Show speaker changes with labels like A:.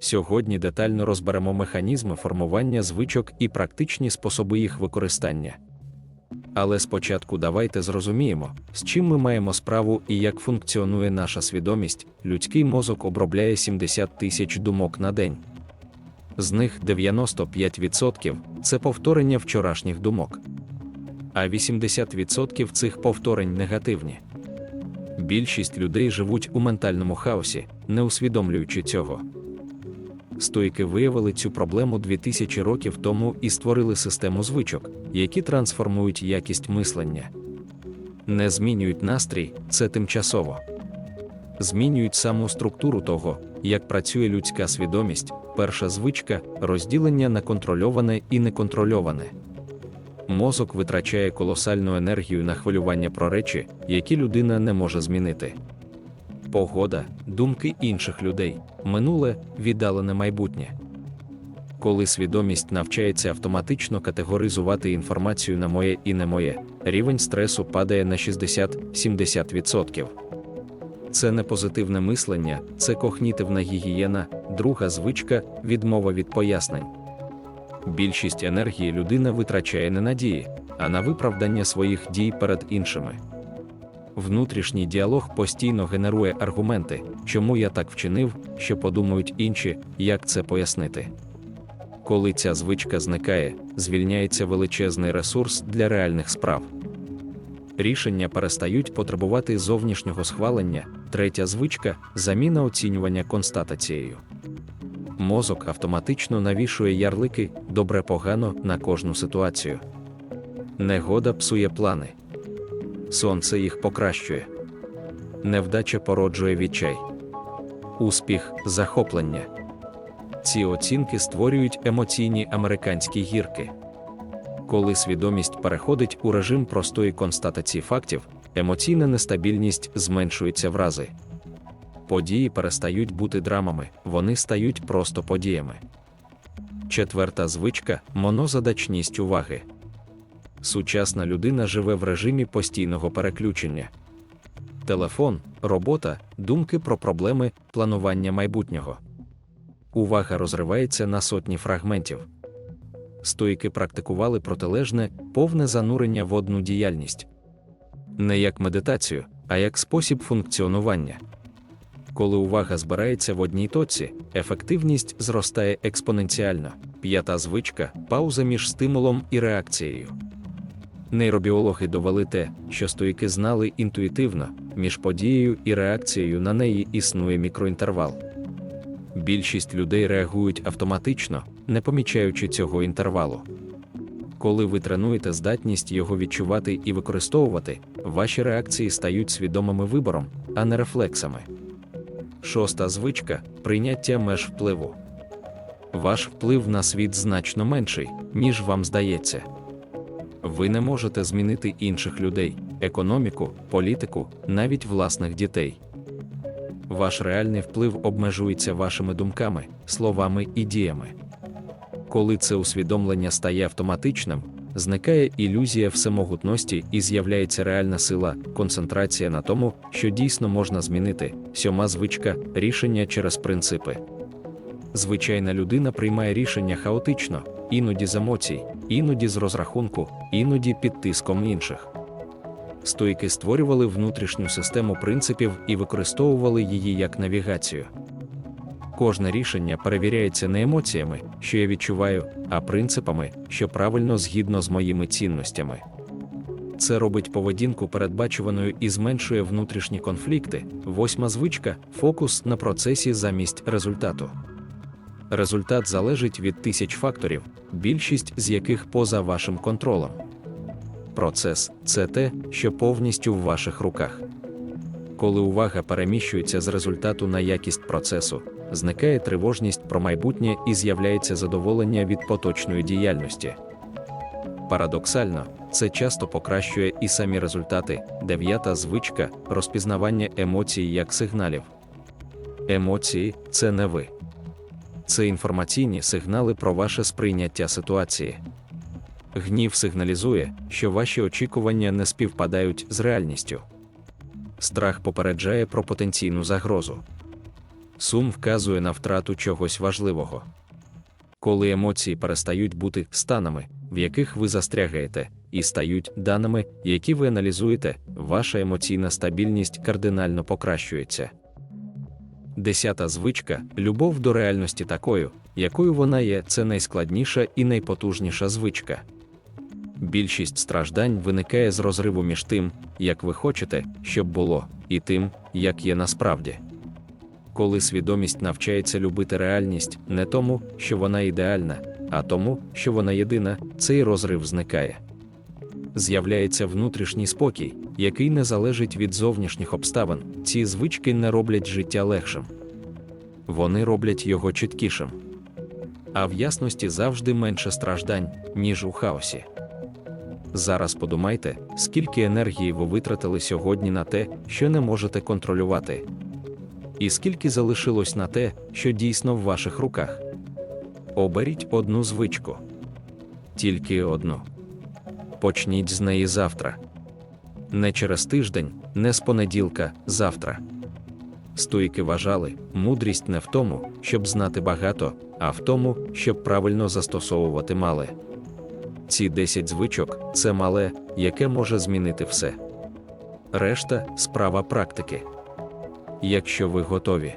A: Сьогодні детально розберемо механізми формування звичок і практичні способи їх використання. Але спочатку давайте зрозуміємо, з чим ми маємо справу і як функціонує наша свідомість. Людський мозок обробляє 70 тисяч думок на день. З них 95% це повторення вчорашніх думок, а 80% цих повторень негативні. Більшість людей живуть у ментальному хаосі, не усвідомлюючи цього. Стоїки виявили цю проблему 2000 років тому і створили систему звичок, які трансформують якість мислення. Не змінюють настрій, це тимчасово. Змінюють саму структуру того, як працює людська свідомість, перша звичка розділення на контрольоване і неконтрольоване. Мозок витрачає колосальну енергію на хвилювання про речі, які людина не може змінити. Погода, думки інших людей, минуле, віддалене майбутнє. Коли свідомість навчається автоматично категоризувати інформацію на моє і не моє, рівень стресу падає на 60-70%. Це не позитивне мислення, це когнітивна гігієна, друга звичка відмова від пояснень. Більшість енергії людина витрачає не на дії, а на виправдання своїх дій перед іншими. Внутрішній діалог постійно генерує аргументи, чому я так вчинив, що подумають інші, як це пояснити. Коли ця звичка зникає, звільняється величезний ресурс для реальних справ. Рішення перестають потребувати зовнішнього схвалення, третя звичка заміна оцінювання констатацією. Мозок автоматично навішує ярлики добре погано на кожну ситуацію. Негода псує плани. Сонце їх покращує. Невдача породжує відчай. Успіх захоплення. Ці оцінки створюють емоційні американські гірки. Коли свідомість переходить у режим простої констатації фактів, емоційна нестабільність зменшується в рази. Події перестають бути драмами, вони стають просто подіями. Четверта звичка монозадачність уваги. Сучасна людина живе в режимі постійного переключення. Телефон, робота, думки про проблеми, планування майбутнього. Увага розривається на сотні фрагментів. Стоїки практикували протилежне, повне занурення в одну діяльність. Не як медитацію, а як спосіб функціонування. Коли увага збирається в одній точці, ефективність зростає експоненціально. П'ята звичка пауза між стимулом і реакцією. Нейробіологи довели те, що стоїки знали інтуїтивно, між подією і реакцією на неї існує мікроінтервал. Більшість людей реагують автоматично, не помічаючи цього інтервалу. Коли ви тренуєте здатність його відчувати і використовувати, ваші реакції стають свідомими вибором, а не рефлексами. Шоста звичка прийняття меж впливу. Ваш вплив на світ значно менший, ніж вам здається. Ви не можете змінити інших людей, економіку, політику, навіть власних дітей. Ваш реальний вплив обмежується вашими думками, словами і діями. Коли це усвідомлення стає автоматичним, зникає ілюзія всемогутності і з'являється реальна сила, концентрація на тому, що дійсно можна змінити, сьома звичка рішення через принципи. Звичайна людина приймає рішення хаотично, іноді з емоцій, іноді з розрахунку, іноді під тиском інших. Стоїки створювали внутрішню систему принципів і використовували її як навігацію. Кожне рішення перевіряється не емоціями, що я відчуваю, а принципами, що правильно згідно з моїми цінностями. Це робить поведінку передбачуваною і зменшує внутрішні конфлікти. Восьма звичка фокус на процесі замість результату. Результат залежить від тисяч факторів, більшість з яких поза вашим контролем. Процес це те, що повністю в ваших руках. Коли увага переміщується з результату на якість процесу, зникає тривожність про майбутнє і з'являється задоволення від поточної діяльності. Парадоксально, це часто покращує і самі результати. Дев'ята звичка розпізнавання емоцій як сигналів. Емоції це не ви. Це інформаційні сигнали про ваше сприйняття ситуації. Гнів сигналізує, що ваші очікування не співпадають з реальністю. Страх попереджає про потенційну загрозу. сум вказує на втрату чогось важливого. Коли емоції перестають бути станами, в яких ви застрягаєте, і стають даними, які ви аналізуєте, ваша емоційна стабільність кардинально покращується. Десята звичка любов до реальності такою, якою вона є, це найскладніша і найпотужніша звичка. Більшість страждань виникає з розриву між тим, як ви хочете, щоб було, і тим, як є насправді. Коли свідомість навчається любити реальність не тому, що вона ідеальна, а тому, що вона єдина, цей розрив зникає. З'являється внутрішній спокій, який не залежить від зовнішніх обставин. Ці звички не роблять життя легшим. Вони роблять його чіткішим. А в ясності завжди менше страждань, ніж у хаосі. Зараз подумайте, скільки енергії ви витратили сьогодні на те, що не можете контролювати, і скільки залишилось на те, що дійсно в ваших руках. Оберіть одну звичку. Тільки одну. Почніть з неї завтра. Не через тиждень, не з понеділка, завтра. Стоїки вважали, мудрість не в тому, щоб знати багато, а в тому, щоб правильно застосовувати мале. Ці 10 звичок це мале, яке може змінити все. Решта справа практики. Якщо ви готові.